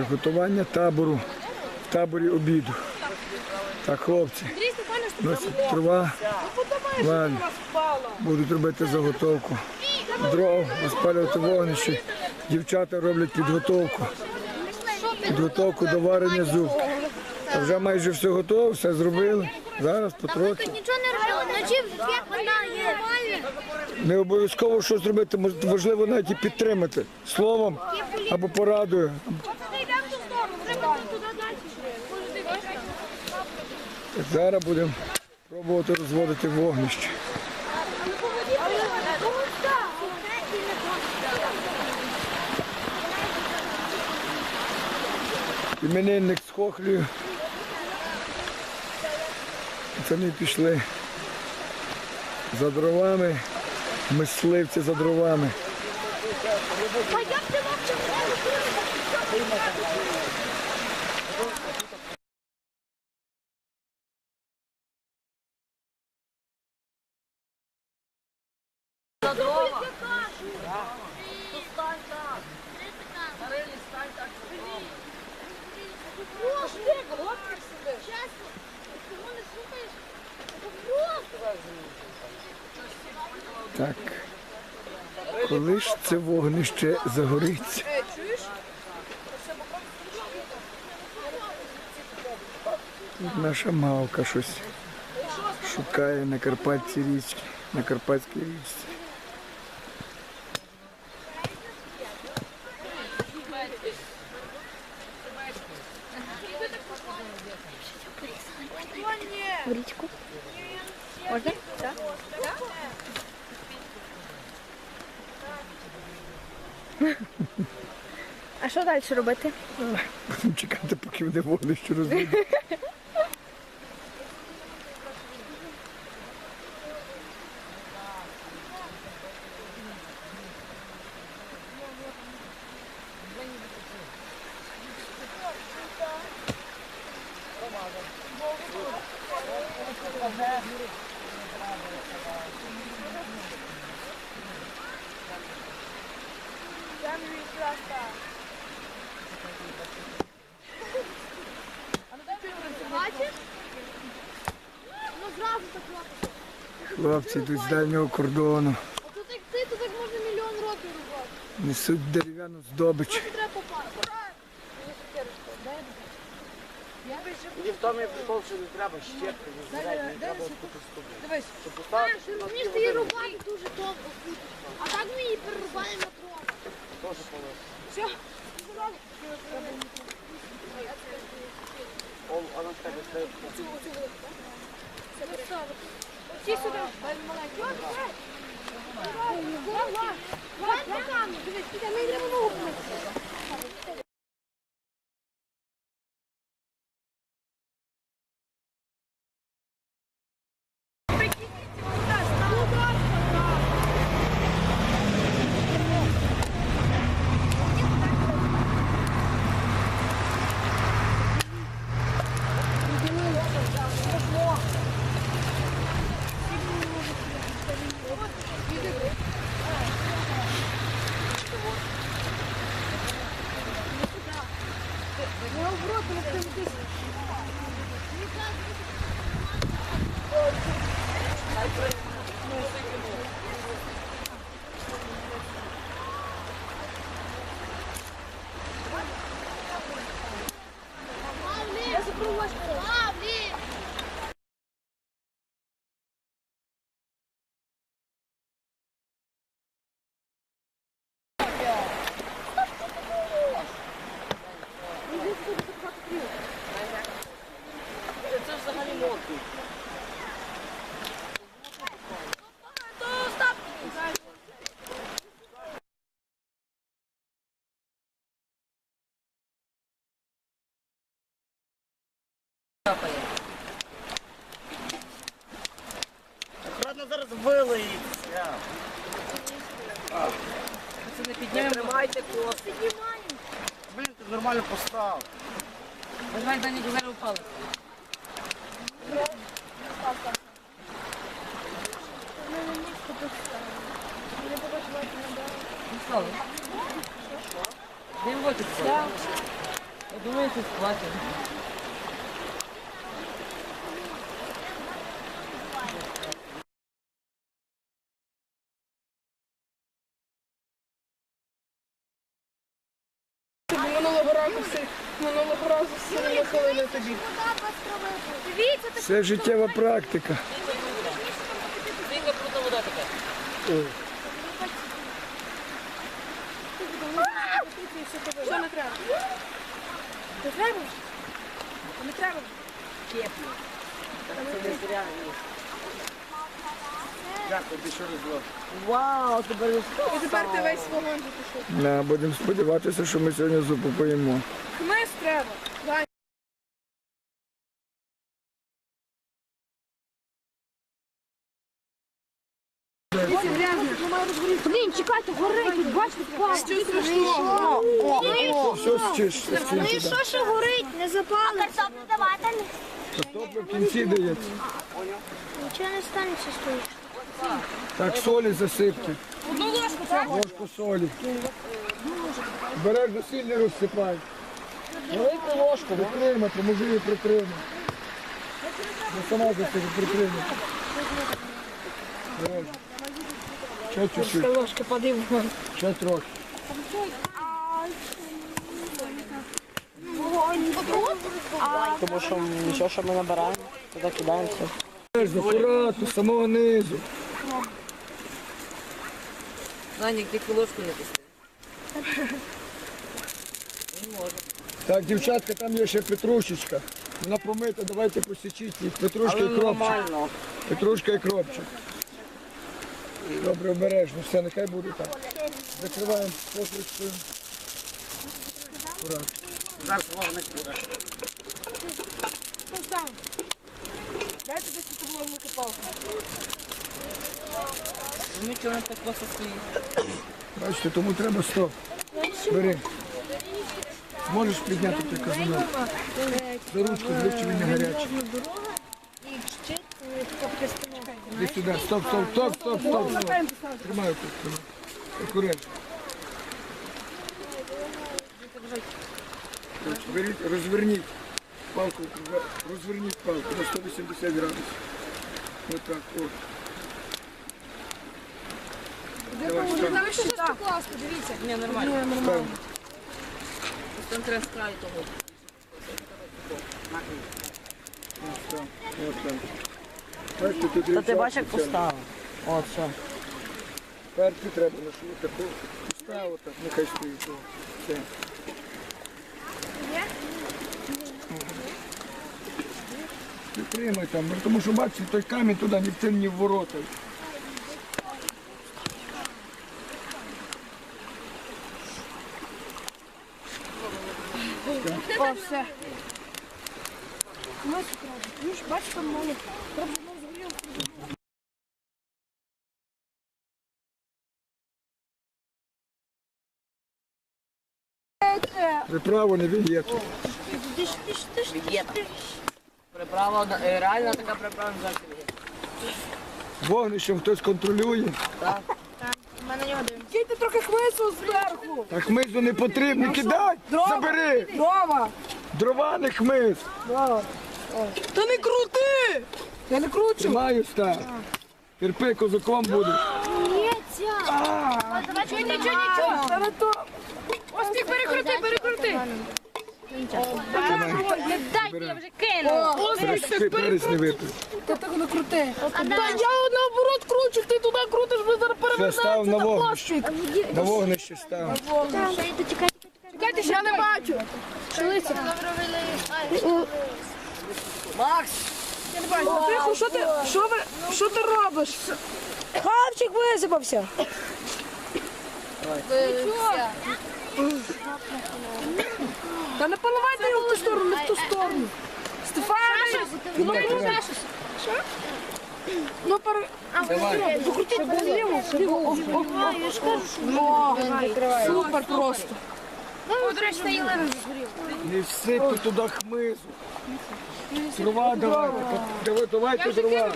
Приготування табору. В таборі обіду. Так, хлопці. Носять дрова, валь, будуть робити заготовку. Дров, розпалювати вогнище. Дівчата роблять підготовку. Підготовку до варення зуб. Та вже майже все готово, все зробили. Зараз потрохи. Нічого не робили, вночі є. Не обов'язково щось робити, мож- важливо навіть і підтримати словом або порадою. Зараз будемо пробувати розводити вогнище. Іменинник з хохлею. Пацани пішли за дровами, мисливці за дровами. А як ти мовчав? Чесно, ти мене слухаєш? Просто. Так. Коли ж це вогнище загориться? Тут наша мавка щось шукає на Карпатці річці, на Карпатській річці. А що далі робити? Будемо чекати, поки буде вогнище розвідати. Бачиш? Ну зразу так робиться. Хлопці йдуть з дальнього кордону, А тут як ти, то так можна мільйон років робити. несуть дерев'яну здобич. Просто треба попасти. І в тому і прикол, що не треба щепки, не збирати, не треба откути стуби. Дивись. Щоб поставити, Ти розумієш, ти її рубати дуже довго. А так ми її перерубаємо на полос. Все. О, вона в тебе стоїть. Всі Давай, давай, Давай, давай. Давай давай, давай, давай, давай, ми йдемо ногу помити. Я запрошую. Павлі! Це взагалі модно. Аккуратно зараз вилиється. Не тримайте просто. Блін, ти нормально постав. Давай, не зараз упали. Слава. Дивитися. Я думаю, это платять. Минулого разу все, минулого разу все не. Дивіться, так Це життєва практика. Що не треба? не треба. Не треба. Дякую. Вау, тебе І тепер ти весь вогонь запишив. Да, будемо сподіватися, що ми сьогодні зупу поїмо. Хмиз треба. Дай. Блін, чекайте, горить, тут бачите. Що страшного? Все зчиш, Ну і що ще горить, не запалиться? А картоплю давати? Картопля в кінці дається. Нічого не станеться тою. Так, солі засипте. Одну ложку треба. Ложку солі. Береш сіль не розсипай. Велику ложку. Притримати, може її притримати. Ну сама за себе притримати. Ще чуть-чуть, Ложка подивимо. ще трохи. Тому що нічого, що ми набираємо, туди кидаємося. З самого низу. Саня, тільки ложку не пусти. Не може. Так, дівчатка, там є ще петрушечка. Вона помита, давайте посічіть їх. Петрушка і кропчик. нормально. Петрушка і кропчик. Добре, обережно, все, нехай буде так. Закриваємо покричкою. Акуратно. Зараз вогник буде. Дайте десь було палку. Ну нічого не так просто стоїть. Бачите, тому треба стоп. Бери. Можеш підняти той казанок? За ручку, звідки він не гарячий. І щит, тобто станок. Іди сюди, стоп, стоп, стоп, стоп, стоп, стоп. Тримаю тут. тримай. Акуратно. Коротше, Беріть, розверніть палку, розверніть палку на 180 градусів. Отак, от. Став, Там ще так. Дивіться. Ні, нормально. став. Там треба з того. Та ти бачиш, як поставив. От, все. Перці треба на шию таку. Поставив так, нехай стоїть. Все. Підтримай там, тому що бачите, той камінь туди ні в тим, ні в ворота. О, все. Треба. Ну ж, бачиш, там мало. Треба. Приправу не вієту. Приправа, реально така приправа не завжди є. Вогнищем хтось контролює. Ми на нього дивимося. Киньте трохи хмизу зверху. А хмизу не потрібно, кидай! Забери! Дрова. Дрова не хмиз! Та не крути! Я не кручу. Тримаю став. Терпи, козаком будеш. Нічого, нічого, нічого. Та. Ось ти перекрути, перекрути. Дай, я вже кину. Перець, перець не випив. Та так не крути. Та я наоборот кручу, ти туди крутиш, ви зараз став на перевернеться на вогнище. пластик. На вогнище став. Чекайте, я не бачу. Макс! Тихо, що ти, що ви, що ти робиш? Хавчик висипався. Та не поливайте його в ту сторону, не в ту сторону. Стефане! Ну, що? Ну, пере... Покрутіть вліво, вліво. Я ж кажу, що супер просто. Ну. Не всипте туди хмизу. Дрова давайте. Давай- Давайте дрова.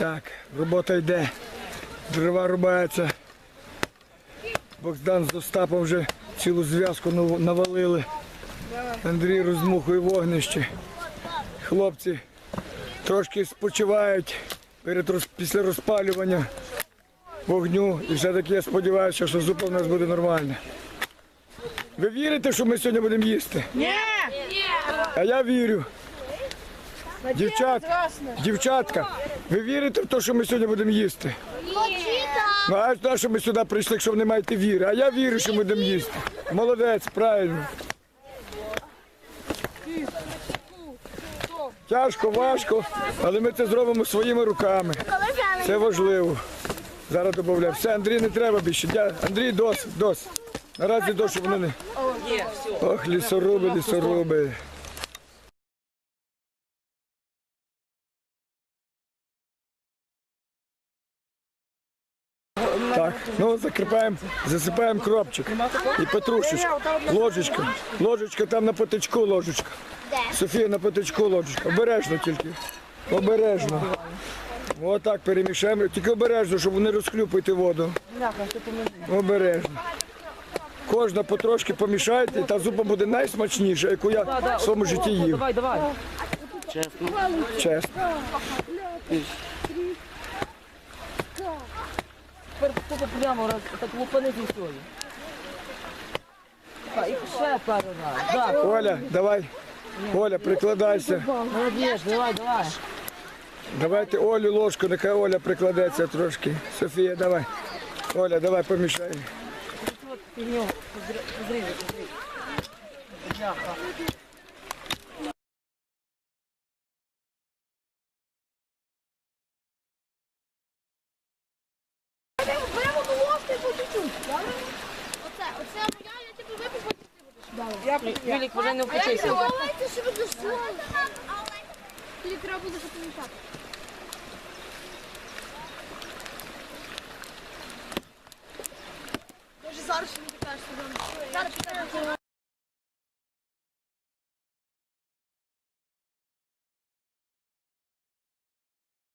Так, робота йде. Дрова рубається. Богдан з Остапом вже цілу зв'язку навалили. Андрій роздмухує вогнище. Хлопці трошки спочивають перед роз- після розпалювання вогню. І все-таки я сподіваюся, що зупа в нас буде нормальна. Ви вірите, що ми сьогодні будемо їсти? Ні! А я вірю. Дівчат, дівчатка, ви вірите в те, що ми сьогодні будемо їсти? Ну, а на що ми сюди прийшли, якщо ви не маєте віри? А я вірю, що ми будемо їсти. Молодець, правильно. Тяжко, важко, але ми це зробимо своїми руками. Це важливо. Зараз додаємо. Все, Андрій, не треба більше. Дя- Андрій, досить, досить. Наразі досить воно не. Ох, лісоруби, лісоруби. Ну закріпаємо, засипаємо кропчик і петрушечку. Ложечка. Ложечка там на потичку ложечка. Софія на потичку ложечка. Обережно тільки. Обережно. Отак перемішаємо. Тільки обережно, щоб не розхлюпити воду. Обережно. Кожна потрошки помішайте, і та зупа буде найсмачніша, яку я в своєму житті їв. Давай, давай. Чесно. Тепер тупо прямо раз, так лупани зі всього. Так, і ще пару раз. Так, Оля, давай. Оля, прикладайся. молодець, давай, давай. Давайте Олю ложку, нехай Оля прикладеться трошки. Софія, давай. Оля, давай помішай. Беремо Юлік вже не впочився. Тоді треба буде запам'ятати. Даже зараз не питаєш, що там. Зараз.